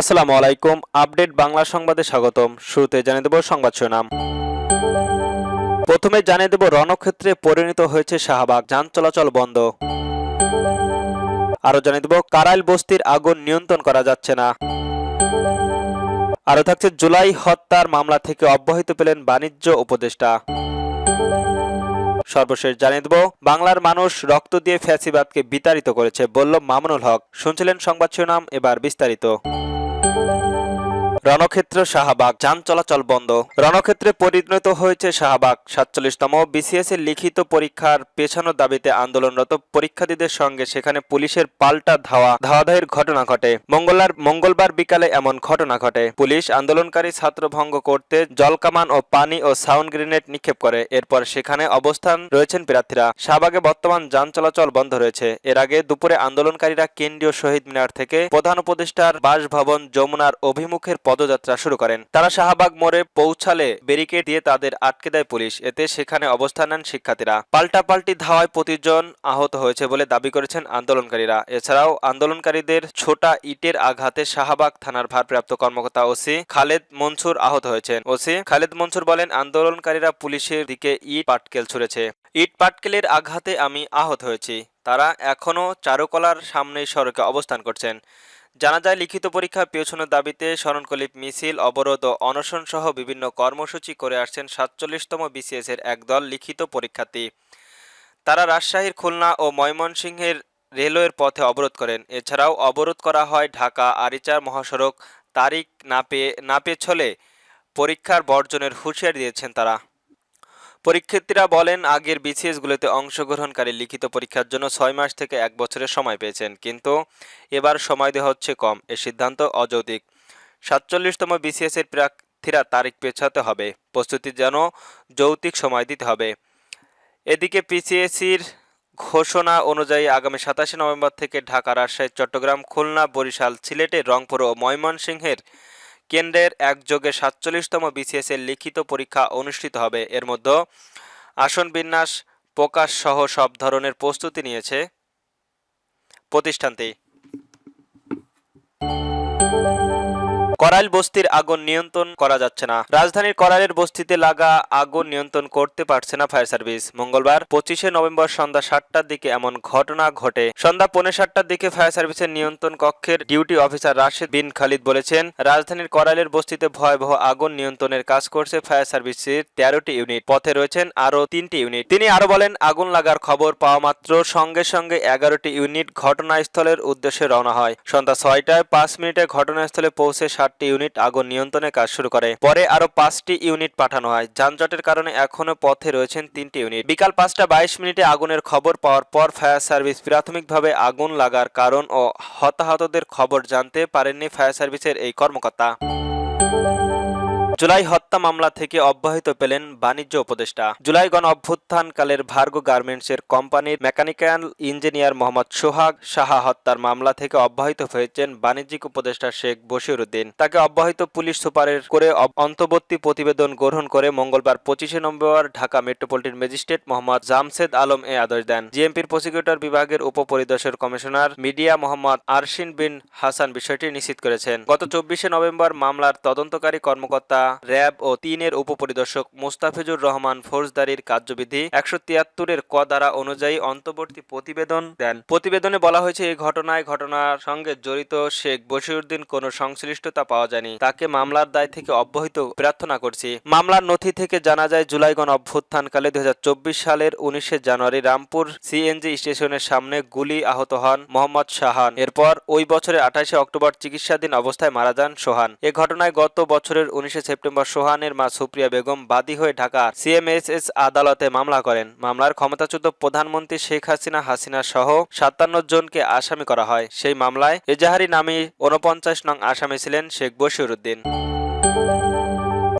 আসসালামু আলাইকুম, আপডেট বাংলা সংবাদে স্বাগতম। শুরুতে জানিয়ে দেব সংবাদ শিরোনাম। প্রথমে জানিয়ে দেব রণক্ষেত্রে পরিণত হয়েছে শাহবাগ, যান চলাচল বন্ধ। আরও জানিয়ে দেব, কারাইল বস্তির আগুন নিয়ন্ত্রণ করা যাচ্ছে না। আরও থাকছে, জুলাই হত্যার মামলা থেকে অব্যাহত পেলেন বাণিজ্য উপদেষ্টা। সর্বশেষ জানিয়ে দেব, বাংলার মানুষ রক্ত দিয়ে ফ্যাসিবাদকে বিতাড়িত করেছে, বলল মামুনুল হক। শুনছিলেন সংবাদ শিরোনাম, এবার বিস্তারিত। রণক্ষেত্র শাহবাগ, যান চলাচল বন্ধ। রণক্ষেত্রে পরিণত হয়েছে শাহবাগ। সাতচল্লিশতম বিসিএস এর লিখিত পরীক্ষার পেছানোর দাবিতে আন্দোলনরত পরীক্ষার্থীদের সঙ্গে সেখানে পুলিশের পাল্টা ধাওয়া, ধাওয়াধাইয়ের ঘটনা ঘটে। মঙ্গলবার মঙ্গলবার বিকালে এমন ঘটনা ঘটে। পুলিশ আন্দোলনকারী ছাত্র ভঙ্গ করতে জলকামান ও পানি ও সাউন্ড গ্রেনেড নিক্ষেপ করে। এরপর সেখানে অবস্থান রয়েছেন প্রার্থীরা। শাহবাগে বর্তমান যান চলাচল বন্ধ রয়েছে। এর আগে দুপুরে আন্দোলনকারীরা কেন্দ্রীয় শহীদ মিনার থেকে প্রধান উপদেষ্টার বাসভবন যমুনার অভিমুখের পদযাত্রা শুরু করেন। তারা শাহবাগ মোড়ে পৌঁছালে ব্যারিকেড দিয়ে তাদের আটকে দেয় পুলিশ। এতে সেখানে অবস্থান নেন শিক্ষার্থীরা। পাল্টাপাল্টি ধাওয়ায় প্রতিজন আহত হয়েছে বলে দাবি করেছেন আন্দোলনকারীরা। এছাড়াও আন্দোলনকারীদের ছোটা ইটের আঘাতে শাহবাগ থানার ভারপ্রাপ্ত কর্মকর্তা ওসি খালেদ মনসুর আহত হয়েছেন। ওসি খালেদ মনসুর বলেন, আন্দোলনকারীরা পুলিশের দিকে ইট পাটকেল ছুড়েছে। ইট পাটকেলের আঘাতে আমি আহত হয়েছি। তারা এখনও চারুকলার সামনেই সড়কে অবস্থান করছেন। জানা যায়, লিখিত পরীক্ষা পেছনের দাবিতে স্মরণকলিপ মিছিল, অবরোধ ও অনশন সহ বিভিন্ন কর্মসূচি করে আসছেন সাতচল্লিশতম বিসিএস এর একদল লিখিত পরীক্ষার্থী। তারা রাজশাহীর খুলনা ও ময়মনসিংহের রেলওয়ের পথে অবরোধ করেন। এছাড়াও অবরোধ করা হয় ঢাকা আরিচার মহাসড়ক, তারিখ না পেয়ে, না পেছলে পরীক্ষার বর্জনের হুঁশিয়ারি দিয়েছেন তারা। পরীক্ষার্থীরা বলেন, আগের বিসিএসগুলোতে অংশগ্রহণকারী লিখিত পরীক্ষার জন্য ছয় মাস থেকে এক বছরের সময় পেয়েছেন, কিন্তু এবার সময় দেওয়া হচ্ছে কম। এ সিদ্ধান্ত অযৌক্তিক। সাতচল্লিশতম বিসিএস এর প্রার্থীরা তারিখ পেছাতে হবে। প্রস্তুতির যেন যৌক্তিক সময় দিতে হবে। এদিকে পিসিএসির ঘোষণা অনুযায়ী আগামী সাতাশে নভেম্বর থেকে ঢাকা, রাজশাহী, চট্টগ্রাম, খুলনা, বরিশাল, সিলেটে রংপুর ও ময়মনসিংহের কেন্দ্রের একযোগে সাতচল্লিশতম বিসিএস এর লিখিত পরীক্ষা অনুষ্ঠিত হবে। এর মধ্যে আসন বিন্যাস, প্রকাশ সহ সব ধরনের প্রস্তুতি নিয়েছে প্রতিষ্ঠানটি। করাইল বস্তির আগুন নিয়ন্ত্রণ করা যাচ্ছে না। রাজধানীর করাইলের বস্তিতে লাগা আগুন নিয়ন্ত্রণ করতে পারছে না ফায়ার সার্ভিস। মঙ্গলবার পঁচিশে নভেম্বর সন্ধ্যা সাতটার দিকে এমন ঘটনা ঘটে। সন্ধ্যা পৌনে সাতটার দিকে ফায়ার সার্ভিসের নিয়ন্ত্রণ কক্ষের ডিউটি অফিসার রাশেদ বিন খালিদ বলেছেন, রাজধানীর করাইলের বস্তিতে ভয়াবহ আগুন নিয়ন্ত্রণের কাজ করছে ফায়ার সার্ভিসের তেরোটি ইউনিট। পথে রয়েছেন আরও তিনটি ইউনিট। তিনি আরও বলেন, আগুন লাগার খবর পাওয়া মাত্র সঙ্গে সঙ্গে এগারোটি ইউনিট ঘটনাস্থলের উদ্দেশ্যে রওনা হয়। সন্ধ্যা ছয়টায় পাঁচ মিনিটে ঘটনাস্থলে পৌঁছে ষাটটি ইউনিট আগুন নিয়ন্ত্রণে কাজ শুরু করে। পরে আরও পাঁচটি ইউনিট পাঠানো হয়। যানজটের কারণে এখনও পথে রয়েছেন তিনটি ইউনিট। বিকাল পাঁচটা বাইশ মিনিটে আগুনের খবর পাওয়ার পর ফায়ার সার্ভিস প্রাথমিকভাবে আগুন লাগার কারণ ও হতাহতদের খবর জানতে পারেননি ফায়ার সার্ভিসের এই কর্মকর্তা। জুলাই হত্যা মামলা থেকে অব্যাহত পেলেন বাণিজ্য উপদেষ্টা। জুলাই গণ অভ্যুত্থানকালের ভার্গো গার্মেন্টসের কোম্পানির মেকানিক্যাল ইঞ্জিনিয়ার মোহাম্মদ সোহাগ সাহা হত্যার মামলা থেকে অব্যাহত হয়েছেন বাণিজ্যিক উপদেষ্টা শেখ বশিরউদ্দিন তাকে অব্যাহত পুলিশ সুপারের করে অন্তর্বর্তী প্রতিবেদন গ্রহণ করে মঙ্গলবার পঁচিশে November Dhaka metropolitan magistrate Mohammad Jamshed Alam এ আদেশ দেন। জিএমপির প্রসিকিউটর বিভাগের উপপরিদর্শক কমিশনার মিডিয়া মোহাম্মদ আরশিন বিন হাসান বিষয়টি নিশ্চিত করেছেন। গত চব্বিশে নভেম্বর মামলার তদন্তকারী কর্মকর্তা র্যাব ও তিনের উপপরিদর্শক মোস্তাফিজুর রহমান ফৌজদারির কার্যবিধি একশো তিয়াত্তরের ক ধারা অনুযায়ী অন্তর্বর্তী প্রতিবেদন দেন। প্রতিবেদনে বলা হয়েছে, এই ঘটনায় ঘটনার সঙ্গে জড়িত শেখ বশিরউদ্দিন কোনো সংশ্লিষ্টতা পাওয়া যায়নি। তাকে মামলার দায় থেকে অব্যাহত প্রার্থনা করছি। মামলার নথি থেকে জানা যায়, জুলাই গণ অভ্যুত্থানকালে দুই হাজার চব্বিশ সালের উনিশে জানুয়ারি রামপুর সিএনজি স্টেশনের সামনে গুলি আহত হন মোহাম্মদ শাহান। এরপর ওই বছরের আঠাশে অক্টোবর চিকিৎসাধীন অবস্থায় মারা যান সোহান। এ ঘটনায় গত বছরের উনিশে সেপ্টেম্বর সোহানের মা সুপ্রিয়া বেগম বাদী হয়ে ঢাকা সিএমএসএস আদালতে মামলা করেন। মামলার ক্ষমতাচ্যুত প্রধানমন্ত্রী শেখ হাসিনা হাসিনা সহ সাতান্ন জনকে আসামি করা হয়। সেই মামলায় এজাহারি নামে উনপঞ্চাশ নং আসামি ছিলেন শেখ বশিরউদ্দিন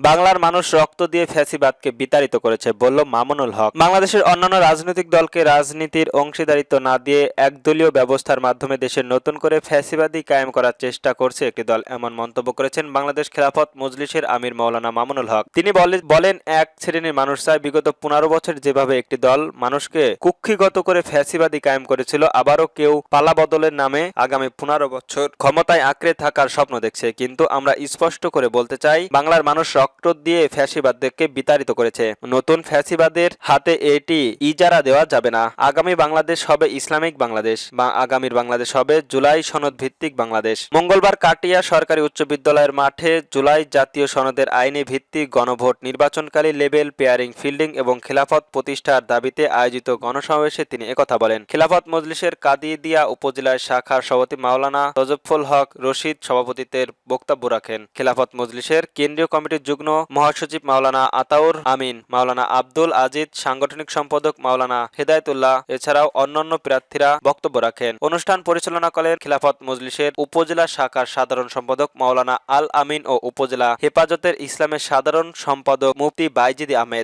বাংলার মানুষ রক্ত দিয়ে ফ্যাসিবাদকে বিতাড়িত করেছে, বলল মামুনুল হক। বাংলাদেশের অন্যান্য রাজনৈতিক দলকে রাজনীতির অংশীদারিত্ব না দিয়ে একদলীয় ব্যবস্থার মাধ্যমে দেশের নতুন করে ফ্যাসিবাদী কায়েম করার চেষ্টা করছে একটি দল, এমন মন্তব্য করেছেন বাংলাদেশ খেলাফত মজলিসের আমির মাওলানা মামুনুল হক। তিনি বলে- বলেন, এক শ্রেণির মানুষ চায় বিগত পনেরো বছর যেভাবে একটি দল মানুষকে কুক্ষিগত করে ফ্যাসিবাদী কায়েম করেছিল, আবারও কেউ পালা বদলের নামে আগামী পনেরো বছর ক্ষমতায় আঁকড়ে থাকার স্বপ্ন দেখছে। কিন্তু আমরা স্পষ্ট করে বলতে চাই, বাংলার মানুষ রক্ত দিয়ে ফ্যাসিবাদকে বিতাড়িত করেছে। নতুন ফ্যাসিবাদের হাতে এটি ইজারা দেওয়া যাবে না। আগামী বাংলাদেশ হবে ইসলামিক বাংলাদেশ বা আগামীর বাংলাদেশ হবে জুলাই সনদ ভিত্তিক বাংলাদেশ। মঙ্গলবার কাটিয়া সরকারি উচ্চ বিদ্যালয়ের মাঠে জুলাই জাতীয় সনদের আইনি ভিত্তিক গণভোট নির্বাচনকালী লেভেল পেয়ারিং, ফিল্ডিং এবং খেলাফত প্রতিষ্ঠার দাবিতে আয়োজিত গণসমাবেশে তিনি একথা বলেন। খেলাফত মজলিসের কাদিদিয়া উপজেলার শাখার সভাপতি মাওলানা তজফুল হক রশিদ সভাপতিত্বের বক্তব্য রাখেন। খেলাফত মজলিসের কেন্দ্রীয় কমিটির যুগ্ম মহাসচিব মাওলানা আতাউর আমিন, মাওলানা আব্দুল আজিজ, সাংগঠনিক সম্পাদক মাওলানা হেদায়তুল্লাহ, এছাড়াও অন্যান্য প্রার্থীরা বক্তব্য রাখেন। অনুষ্ঠান পরিচালনা করেন খিলাফত মজলিসের উপজেলা শাখার সাধারণ সম্পাদক মাওলানা আল আমিন ও উপজেলা হেফাজতের ইসলামের সাধারণ সম্পাদক মুফতি বাইজিদ আহমেদ।